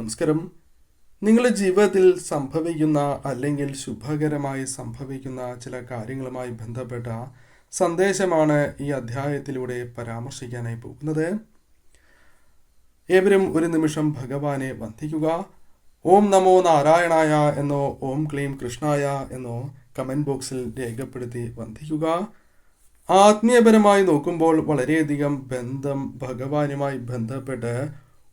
നമസ്കാരം. നിങ്ങളുടെ ജീവിതത്തിൽ സംഭവിക്കുന്ന അല്ലെങ്കിൽ ശുഭകരമായി സംഭവിക്കുന്ന ചില കാര്യങ്ങളുമായി ബന്ധപ്പെട്ട സന്ദേശമാണ് ഈ അധ്യായത്തിലൂടെ പരാമർശിക്കാനായി പോകുന്നത്. ഏവരും ഒരു നിമിഷം ഭഗവാനെ വന്ദിക്കുക. ഓം നമോ നാരായണായ എന്നോ ഓം ക്ലീം കൃഷ്ണായ എന്നോ കമന്റ് ബോക്സിൽ രേഖപ്പെടുത്തി വന്ദിക്കുക. ആത്മീയപരമായി നോക്കുമ്പോൾ വളരെയധികം ബന്ധം ഭഗവാനുമായി ബന്ധപ്പെട്ട്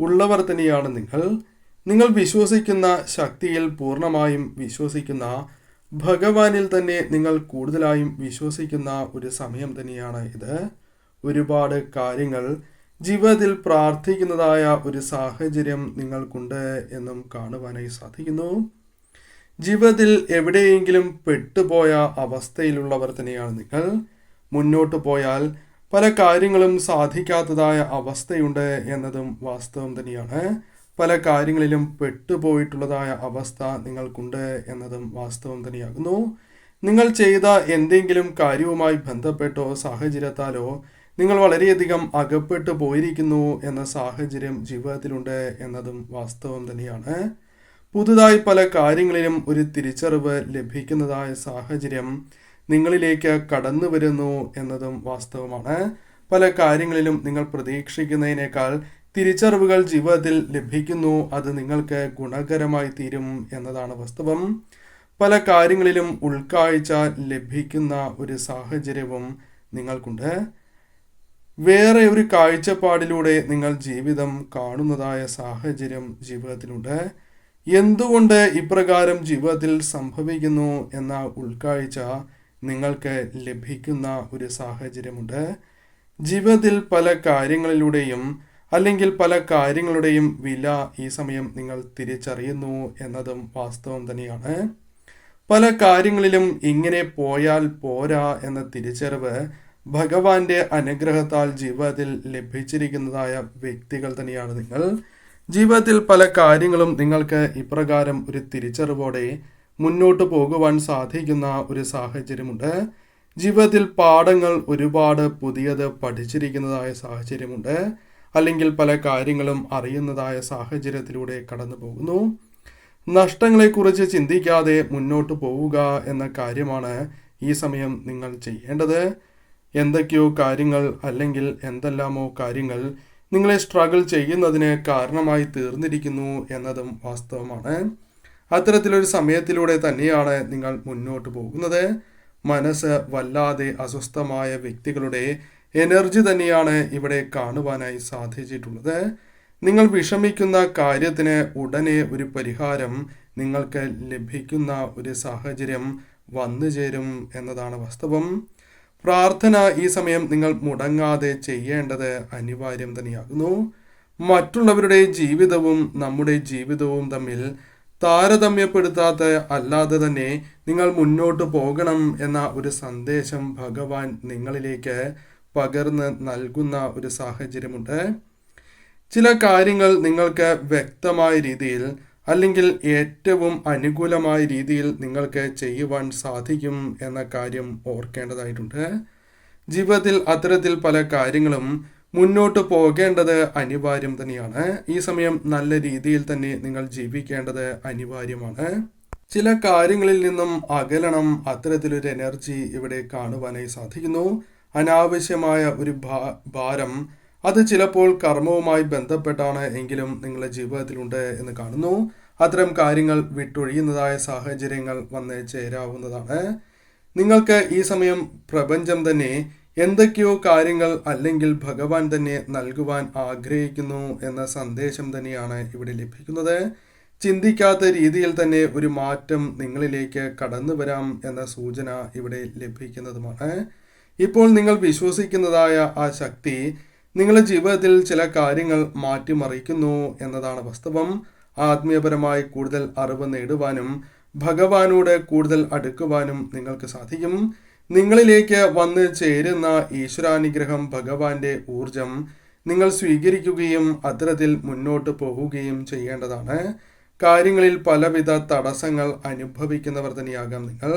ഉള്ളവർ തന്നെയാണ് നിങ്ങൾ. നിങ്ങൾ വിശ്വസിക്കുന്ന ശക്തിയിൽ പൂർണമായും വിശ്വസിക്കുന്ന ഭഗവാനിൽ തന്നെ നിങ്ങൾ കൂടുതലായും വിശ്വസിക്കുന്ന ഒരു സമയം തന്നെയാണ് ഇത്. ഒരുപാട് കാര്യങ്ങൾ ജീവിതത്തിൽ പ്രാർത്ഥിക്കുന്നതായ ഒരു സാഹചര്യം നിങ്ങൾക്കുണ്ട് എന്നും കാണുവാനായി സാധിക്കുന്നു. ജീവിതത്തിൽ എവിടെയെങ്കിലും പെട്ടുപോയ അവസ്ഥയിലുള്ളവർ തന്നെയാണ് നിങ്ങൾ. മുന്നോട്ട് പോയാൽ പല കാര്യങ്ങളും സാധിക്കാത്തതായ അവസ്ഥയുണ്ട് എന്നതും വാസ്തവം തന്നെയാണ്. പല കാര്യങ്ങളിലും പെട്ടുപോയിട്ടുള്ളതായ അവസ്ഥ നിങ്ങൾക്കുണ്ട് എന്നതും വാസ്തവം തന്നെയാകുന്നു. നിങ്ങൾ ചെയ്ത എന്തെങ്കിലും കാര്യവുമായി ബന്ധപ്പെട്ടോ സാഹചര്യത്താലോ നിങ്ങൾ വളരെയധികം അകപ്പെട്ടു പോയിരിക്കുന്നു എന്ന സാഹചര്യം ജീവിതത്തിലുണ്ട് എന്നതും വാസ്തവം തന്നെയാണ്. പുതുതായി പല കാര്യങ്ങളിലും ഒരു തിരിച്ചറിവ് ലഭിക്കുന്നതായ സാഹചര്യം നിങ്ങളിലേക്ക് കടന്നു വരുന്നു എന്നതും വാസ്തവമാണ്. പല കാര്യങ്ങളിലും നിങ്ങൾ പ്രതീക്ഷിക്കുന്നതിനേക്കാൾ തിരിച്ചറിവുകൾ ജീവിതത്തിൽ ലഭിക്കുന്നു. അത് നിങ്ങൾക്ക് ഗുണകരമായി തീരും എന്നതാണ് വാസ്തവം. പല കാര്യങ്ങളിലും ഉൾക്കാഴ്ച ലഭിക്കുന്ന ഒരു സാഹചര്യവും നിങ്ങൾക്കുണ്ട്. വേറെ ഒരു കാഴ്ചപ്പാടിലൂടെ നിങ്ങൾ ജീവിതം കാണുന്നതായ സാഹചര്യം ജീവിതത്തിലുണ്ട്. എന്തുകൊണ്ട് ഇപ്രകാരം ജീവിതത്തിൽ സംഭവിക്കുന്നു എന്ന ഉൾക്കാഴ്ച നിങ്ങൾക്ക് ലഭിക്കുന്ന ഒരു സാഹചര്യമുണ്ട്. ജീവിതത്തിൽ പല കാര്യങ്ങളിലൂടെയും അല്ലെങ്കിൽ പല കാര്യങ്ങളുടെയും വില ഈ സമയം നിങ്ങൾ തിരിച്ചറിയുന്നു എന്നതും വാസ്തവം തന്നെയാണ്. പല കാര്യങ്ങളിലും ഇങ്ങനെ പോയാൽ പോരാ എന്ന തിരിച്ചറിവ് ഭഗവാന്റെ അനുഗ്രഹത്താൽ ജീവിതത്തിൽ ലഭിച്ചിരിക്കുന്നതായ വ്യക്തികൾ തന്നെയാണ് നിങ്ങൾ. ജീവിതത്തിൽ പല കാര്യങ്ങളും നിങ്ങൾക്ക് ഇപ്രകാരം ഒരു തിരിച്ചറിവോടെ മുന്നോട്ട് പോകുവാൻ സാധിക്കുന്ന ഒരു സാഹചര്യമുണ്ട്. ജീവിതത്തിൽ പാഠങ്ങൾ ഒരുപാട് പുതിയത് പഠിച്ചിരിക്കുന്നതായ സാഹചര്യമുണ്ട്. അല്ലെങ്കിൽ പല കാര്യങ്ങളും അറിയുന്നതായ സാഹചര്യത്തിലൂടെ കടന്നു പോകുന്നു. നഷ്ടങ്ങളെക്കുറിച്ച് ചിന്തിക്കാതെ മുന്നോട്ട് പോവുക എന്ന കാര്യമാണ് ഈ സമയം നിങ്ങൾ ചെയ്യേണ്ടത്. എന്തൊക്കെയോ കാര്യങ്ങൾ അല്ലെങ്കിൽ എന്തെല്ലാമോ കാര്യങ്ങൾ നിങ്ങളെ സ്ട്രഗിൾ ചെയ്യുന്നതിന് കാരണമായി തീർന്നിരിക്കുന്നു എന്നതും വാസ്തവമാണ്. അത്തരത്തിലൊരു സമയത്തിലൂടെ തന്നെയാണ് നിങ്ങൾ മുന്നോട്ട് പോകുന്നത്. മനസ്സ് വല്ലാതെ അസ്വസ്ഥമായ വ്യക്തികളുടെ എനർജി തന്നെയാണ് ഇവിടെ കാണുവാനായി സാധിച്ചിട്ടുള്ളത്. നിങ്ങൾ വിഷമിക്കുന്ന കാര്യത്തിന് ഉടനെ ഒരു പരിഹാരം നിങ്ങൾക്ക് ലഭിക്കുന്ന ഒരു സാഹചര്യം വന്നു ചേരും എന്നതാണ് വാസ്തവം. പ്രാർത്ഥന ഈ സമയം നിങ്ങൾ മുടങ്ങാതെ ചെയ്യേണ്ടത് അനിവാര്യം തന്നെയാകുന്നു. മറ്റുള്ളവരുടെ ജീവിതവും നമ്മുടെ ജീവിതവും തമ്മിൽ താരതമ്യപ്പെടുത്താത്ത അല്ലാതെ തന്നെ നിങ്ങൾ മുന്നോട്ട് പോകണം എന്ന ഒരു സന്ദേശം ഭഗവാൻ നിങ്ങളിലേക്ക് പകർന്ന് നൽകുന്ന ഒരു സാഹചര്യമുണ്ട്. ചില കാര്യങ്ങൾ നിങ്ങൾക്ക് വ്യക്തമായ രീതിയിൽ അല്ലെങ്കിൽ ഏറ്റവും അനുകൂലമായ രീതിയിൽ നിങ്ങൾക്ക് ചെയ്യുവാൻ സാധിക്കും എന്ന കാര്യം ഓർക്കേണ്ടതായിട്ടുണ്ട്. ജീവിതത്തിൽ അത്തരത്തിൽ പല കാര്യങ്ങളും മുന്നോട്ട് പോകേണ്ടത് അനിവാര്യം തന്നെയാണ്. ഈ സമയം നല്ല രീതിയിൽ തന്നെ നിങ്ങൾ ജീവിക്കേണ്ടത് അനിവാര്യമാണ്. ചില കാര്യങ്ങളിൽ നിന്നും അകലണം അത്തരത്തിലൊരു എനർജി ഇവിടെ കാണുവാനായി സാധിക്കുന്നു. അനാവശ്യമായ ഒരു ഭാരം അത് ചിലപ്പോൾ കർമ്മവുമായി ബന്ധപ്പെട്ടാണ് എങ്കിലും നിങ്ങളുടെ ജീവിതത്തിലുണ്ട് എന്ന് കാണുന്നു. അത്തരം കാര്യങ്ങൾ വിട്ടൊഴിയുന്നതായ സാഹചര്യങ്ങൾ വന്ന് ചേരാവുന്നതാണ്. നിങ്ങൾക്ക് ഈ സമയം പ്രപഞ്ചം തന്നെ എന്തൊക്കെയോ കാര്യങ്ങൾ അല്ലെങ്കിൽ ഭഗവാൻ തന്നെ നൽകുവാൻ ആഗ്രഹിക്കുന്നു എന്ന സന്ദേശം തന്നെയാണ് ഇവിടെ ലഭിക്കുന്നത്. ചിന്തിക്കാത്ത രീതിയിൽ തന്നെ ഒരു മാറ്റം നിങ്ങളിലേക്ക് കടന്നു വരാം എന്ന സൂചന ഇവിടെ ലഭിക്കുന്നതുമാണ്. ഇപ്പോൾ നിങ്ങൾ വിശ്വസിക്കുന്നതായ ആ ശക്തി നിങ്ങളുടെ ജീവിതത്തിൽ ചില കാര്യങ്ങൾ മാറ്റിമറിക്കുന്നു എന്നതാണ് വാസ്തവം. ആത്മീയപരമായി കൂടുതൽ അറിവ് നേടുവാനും ഭഗവാനോട് കൂടുതൽ അടുക്കുവാനും നിങ്ങൾക്ക് സാധിക്കും. നിങ്ങളിലേക്ക് വന്ന് ചേരുന്ന ഈശ്വരാനുഗ്രഹം ഭഗവാന്റെ ഊർജം നിങ്ങൾ സ്വീകരിക്കുകയും അത്തരത്തിൽ മുന്നോട്ട് പോവുകയും ചെയ്യേണ്ടതാണ്. കാര്യങ്ങളിൽ പലവിധ തടസ്സങ്ങൾ അനുഭവിക്കുന്നവർ തന്നെയാകാം നിങ്ങൾ.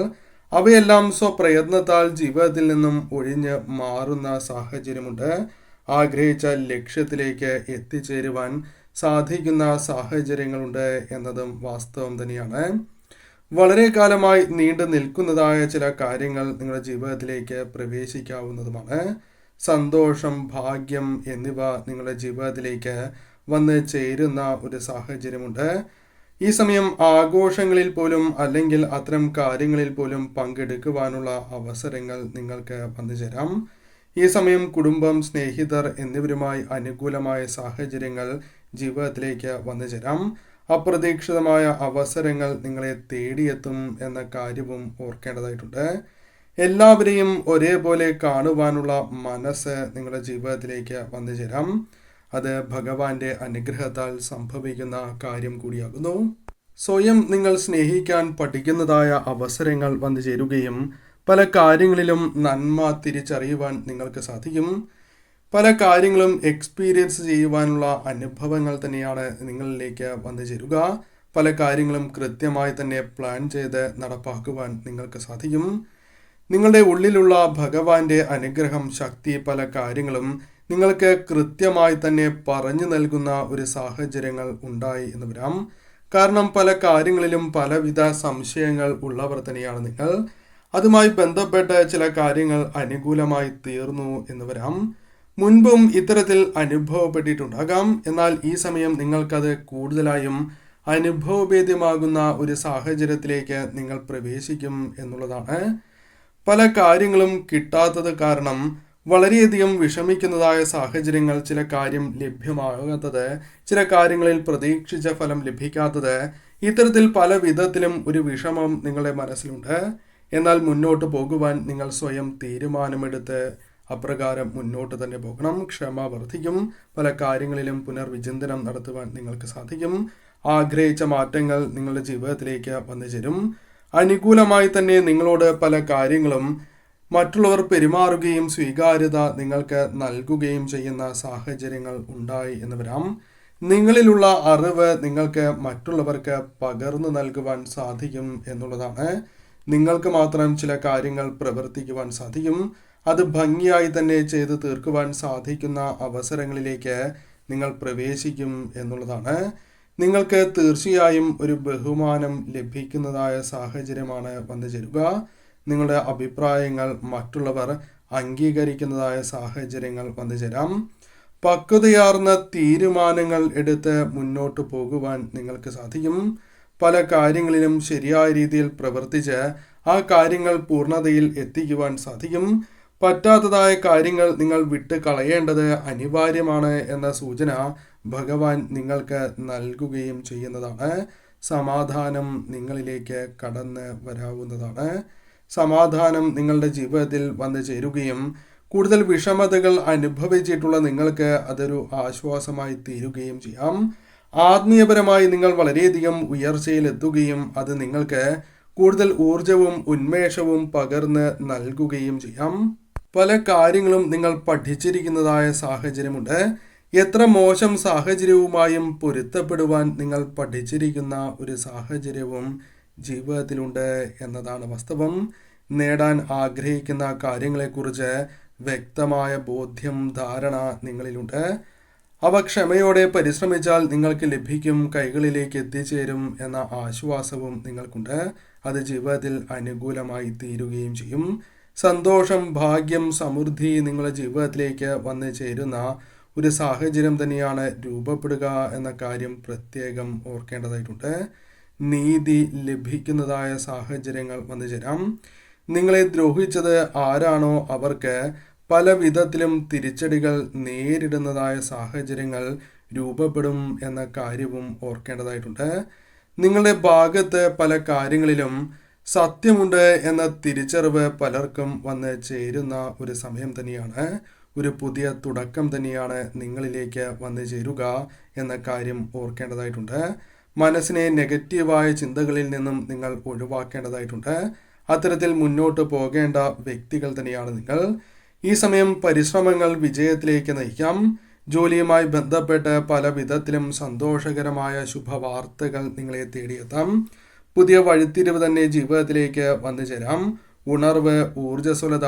അവയെല്ലാം സ്വപ്രയത്നത്താൽ ജീവിതത്തിൽ നിന്നും ഒഴിഞ്ഞ് മാറുന്ന സാഹചര്യമുണ്ട്. ആഗ്രഹിച്ച ലക്ഷ്യത്തിലേക്ക് എത്തിച്ചേരുവാൻ സാധിക്കുന്ന സാഹചര്യങ്ങളുണ്ട് എന്നതും വാസ്തവം തന്നെയാണ്. വളരെ കാലമായി നീണ്ടു നിൽക്കുന്നതായ ചില കാര്യങ്ങൾ നിങ്ങളുടെ ജീവിതത്തിലേക്ക് പ്രവേശിക്കാവുന്നതുമാണ്. സന്തോഷം ഭാഗ്യം എന്നിവ നിങ്ങളുടെ ജീവിതത്തിലേക്ക് വന്ന് ചേരുന്ന ഒരു സാഹചര്യമുണ്ട്. ഈ സമയം ആഘോഷങ്ങളിൽ പോലും അല്ലെങ്കിൽ അത്തരം കാര്യങ്ങളിൽ പോലും പങ്കെടുക്കുവാനുള്ള അവസരങ്ങൾ നിങ്ങൾക്ക് വന്നു ചേരാം ഈ സമയം കുടുംബം സ്നേഹിതർ എന്നിവരുമായി അനുകൂലമായ സാഹചര്യങ്ങൾ ജീവിതത്തിലേക്ക് വന്നു ചേരാം അപ്രതീക്ഷിതമായ അവസരങ്ങൾ നിങ്ങളെ തേടിയെത്തും എന്ന കാര്യവും ഓർക്കേണ്ടതായിട്ടുണ്ട്. എല്ലാവരെയും ഒരേപോലെ കാണുവാനുള്ള മനസ്സ് നിങ്ങളുടെ ജീവിതത്തിലേക്ക് വന്നു ചേരാം അത് ഭഗവാന്റെ അനുഗ്രഹത്താൽ സംഭവിക്കുന്ന കാര്യം കൂടിയാകുന്നു. സ്വയം നിങ്ങൾ സ്നേഹിക്കാൻ പഠിക്കുന്നതായ അവസരങ്ങൾ വന്നു ചേരുകയും പല കാര്യങ്ങളിലും നന്മ തിരിച്ചറിയുവാൻ നിങ്ങൾക്ക് സാധിക്കും. പല കാര്യങ്ങളും എക്സ്പീരിയൻസ് ചെയ്യുവാനുള്ള അനുഭവങ്ങൾ തന്നെയാണ് നിങ്ങളിലേക്ക് വന്നു ചേരുക. പല കാര്യങ്ങളും കൃത്യമായി തന്നെ പ്ലാൻ ചെയ്ത് നടപ്പാക്കുവാൻ നിങ്ങൾക്ക് സാധിക്കും. നിങ്ങളുടെ ഉള്ളിലുള്ള ഭഗവാന്റെ അനുഗ്രഹം ശക്തി പല കാര്യങ്ങളും നിങ്ങൾക്ക് കൃത്യമായി തന്നെ പറഞ്ഞു നൽകുന്ന ഒരു സാഹചര്യങ്ങൾ ഉണ്ടായി എന്ന് വരാം. കാരണം പല കാര്യങ്ങളിലും പലവിധ സംശയങ്ങൾ ഉള്ളവർ തന്നെയാണ് നിങ്ങൾ. അതുമായി ബന്ധപ്പെട്ട ചില കാര്യങ്ങൾ അനുകൂലമായി തീർന്നു എന്ന് വരാം. മുൻപും ഇത്തരത്തിൽ അനുഭവപ്പെട്ടിട്ടുണ്ടാകാം. എന്നാൽ ഈ സമയം നിങ്ങൾക്കത് കൂടുതലായും അനുഭവഭേദ്യമാകുന്ന ഒരു സാഹചര്യത്തിലേക്ക് നിങ്ങൾ പ്രവേശിക്കും എന്നുള്ളതാണ്. പല കാര്യങ്ങളും കിട്ടാത്തത് കാരണം വളരെയധികം വിഷമിക്കുന്നതായ സാഹചര്യങ്ങൾ ചില കാര്യം ലഭ്യമാകാത്തത് ചില കാര്യങ്ങളിൽ പ്രതീക്ഷിച്ച ഫലം ലഭിക്കാത്തത് ഇത്തരത്തിൽ പല വിധത്തിലും ഒരു വിഷമം നിങ്ങളുടെ മനസ്സിലുണ്ട്. എന്നാൽ മുന്നോട്ട് പോകുവാൻ നിങ്ങൾ സ്വയം തീരുമാനമെടുത്ത് അപ്രകാരം മുന്നോട്ട് തന്നെ പോകണം. ക്ഷമ വർദ്ധിക്കും. പല കാര്യങ്ങളിലും പുനർവിചിന്തനം നടത്തുവാൻ നിങ്ങൾക്ക് സാധിക്കും. ആഗ്രഹിച്ച മാറ്റങ്ങൾ നിങ്ങളുടെ ജീവിതത്തിലേക്ക് വന്നു ചേരും. അനുകൂലമായി തന്നെ നിങ്ങളോട് പല കാര്യങ്ങളും മറ്റുള്ളവർ പെരുമാറുകയും സ്വീകാര്യത നിങ്ങൾക്ക് നൽകുകയും ചെയ്യുന്ന സാഹചര്യങ്ങൾ ഉണ്ടായി എന്ന് വരാം. നിങ്ങളിലുള്ള അറിവ് നിങ്ങൾക്ക് മറ്റുള്ളവർക്ക് പകർന്നു നൽകുവാൻ സാധിക്കും എന്നുള്ളതാണ്. നിങ്ങൾക്ക് മാത്രം ചില കാര്യങ്ങൾ പ്രവർത്തിക്കുവാൻ സാധിക്കും. അത് ഭംഗിയായി തന്നെ ചെയ്ത് തീർക്കുവാൻ സാധിക്കുന്ന അവസരങ്ങളിലേക്ക് നിങ്ങൾ പ്രവേശിക്കും എന്നുള്ളതാണ്. നിങ്ങൾക്ക് തീർച്ചയായും ഒരു ബഹുമാനം ലഭിക്കുന്നതായ സാഹചര്യമാണ് വന്നു ചേരുക. നിങ്ങളുടെ അഭിപ്രായങ്ങൾ മറ്റുള്ളവർ അംഗീകരിക്കുന്നതായ സാഹചര്യങ്ങൾ വന്നു ചേരാം. പക്വതയാർന്ന തീരുമാനങ്ങൾ എടുത്ത് മുന്നോട്ട് പോകുവാൻ നിങ്ങൾക്ക് സാധിക്കും. പല കാര്യങ്ങളിലും ശരിയായ രീതിയിൽ പ്രവർത്തിച്ച് ആ കാര്യങ്ങൾ പൂർണതയിൽ എത്തിക്കുവാൻ സാധിക്കും. പറ്റാത്തതായ കാര്യങ്ങൾ നിങ്ങൾ വിട്ട് കളയേണ്ടത് അനിവാര്യമാണ് എന്ന സൂചന ഭഗവാൻ നിങ്ങൾക്ക് നൽകുകയും ചെയ്യുന്നതാണ്. സമാധാനം നിങ്ങളിലേക്ക് കടന്ന് വരാവുന്നതാണ്. സമാധാനം നിങ്ങളുടെ ജീവിതത്തിൽ വന്നു ചേരുകയും കൂടുതൽ വിഷമതകൾ അനുഭവിച്ചിട്ടുള്ള നിങ്ങൾക്ക് അതൊരു ആശ്വാസമായി തീരുകയും ചെയ്യാം. ആത്മീയപരമായി നിങ്ങൾ വളരെയധികം ഉയർച്ചയിലെത്തുകയും അത് നിങ്ങൾക്ക് കൂടുതൽ ഊർജവും ഉന്മേഷവും പകർന്ന് നൽകുകയും ചെയ്യാം. പല കാര്യങ്ങളും നിങ്ങൾ പഠിച്ചിരിക്കുന്നതായ സാഹചര്യമുണ്ട്. എത്ര മോശം സാഹചര്യവുമായും പൊരുത്തപ്പെടുവാൻ നിങ്ങൾ പഠിച്ചിരിക്കുന്ന ഒരു സാഹചര്യവും ജീവിതത്തിലുണ്ട് എന്നതാണ് വാസ്തവം. നേടാൻ ആഗ്രഹിക്കുന്ന കാര്യങ്ങളെക്കുറിച്ച് വ്യക്തമായ ബോധ്യം ധാരണ നിങ്ങളിലുണ്ട്. അവ ക്ഷമയോടെ പരിശ്രമിച്ചാൽ നിങ്ങൾക്ക് ലഭിക്കും കൈകളിലേക്ക് എത്തിച്ചേരും എന്ന ആശ്വാസവും നിങ്ങൾക്കുണ്ട്. അത് ജീവിതത്തിൽ അനുകൂലമായി തീരുകയും ചെയ്യും. സന്തോഷം ഭാഗ്യം സമൃദ്ധി നിങ്ങളുടെ ജീവിതത്തിലേക്ക് വന്നു ചേരുന്ന ഒരു സാഹചര്യം തന്നെയാണ് രൂപപ്പെടുക എന്ന കാര്യം പ്രത്യേകം ഓർക്കേണ്ടതായിട്ടുണ്ട്. നീതി ലഭിക്കുന്നതായ സാഹചര്യങ്ങൾ വന്നു ചേരാം. നിങ്ങളെ ദ്രോഹിച്ചത് ആരാണോ അവർക്ക് പല വിധത്തിലും തിരിച്ചടികൾ നേരിടുന്നതായ സാഹചര്യങ്ങൾ രൂപപ്പെടും എന്ന കാര്യവും ഓർക്കേണ്ടതായിട്ടുണ്ട്. നിങ്ങളുടെ ഭാഗത്ത് പല കാര്യങ്ങളിലും സത്യമുണ്ട് എന്ന തിരിച്ചറിവ് പലർക്കും വന്ന് ചേരുന്ന ഒരു സമയം തന്നെയാണ്. ഒരു പുതിയ തുടക്കം തന്നെയാണ് നിങ്ങളിലേക്ക് വന്നു ചേരുക എന്ന കാര്യം ഓർക്കേണ്ടതായിട്ടുണ്ട്. മനസ്സിനെ നെഗറ്റീവായ ചിന്തകളിൽ നിന്നും നിങ്ങൾ ഒഴിവാക്കേണ്ടതായിട്ടുണ്ട്. അത്തരത്തിൽ മുന്നോട്ട് പോകേണ്ട വ്യക്തികൾ തന്നെയാണ് നിങ്ങൾ. ഈ സമയം പരിശ്രമങ്ങൾ വിജയത്തിലേക്ക് നയിക്കാം. ജോലിയുമായി ബന്ധപ്പെട്ട് പല വിധത്തിലും സന്തോഷകരമായ ശുഭവാർത്തകൾ നിങ്ങളെ തേടിയെത്താം. പുതിയ വഴിത്തിരിവ് തന്നെ ജീവിതത്തിലേക്ക് വന്നു ചേരാം. ഉണർവ് ഊർജസ്വലത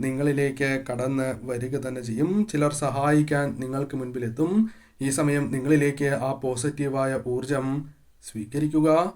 നിങ്ങളിലേക്ക് കടന്ന് വരിക തന്നെ ചെയ്യും. ചിലർ സഹായിക്കാൻ നിങ്ങൾക്ക് മുൻപിലെത്തും. ഈ സമയം നിങ്ങളിലേക്ക് ആ പോസിറ്റീവായ ഊർജം സ്വീകരിക്കുക.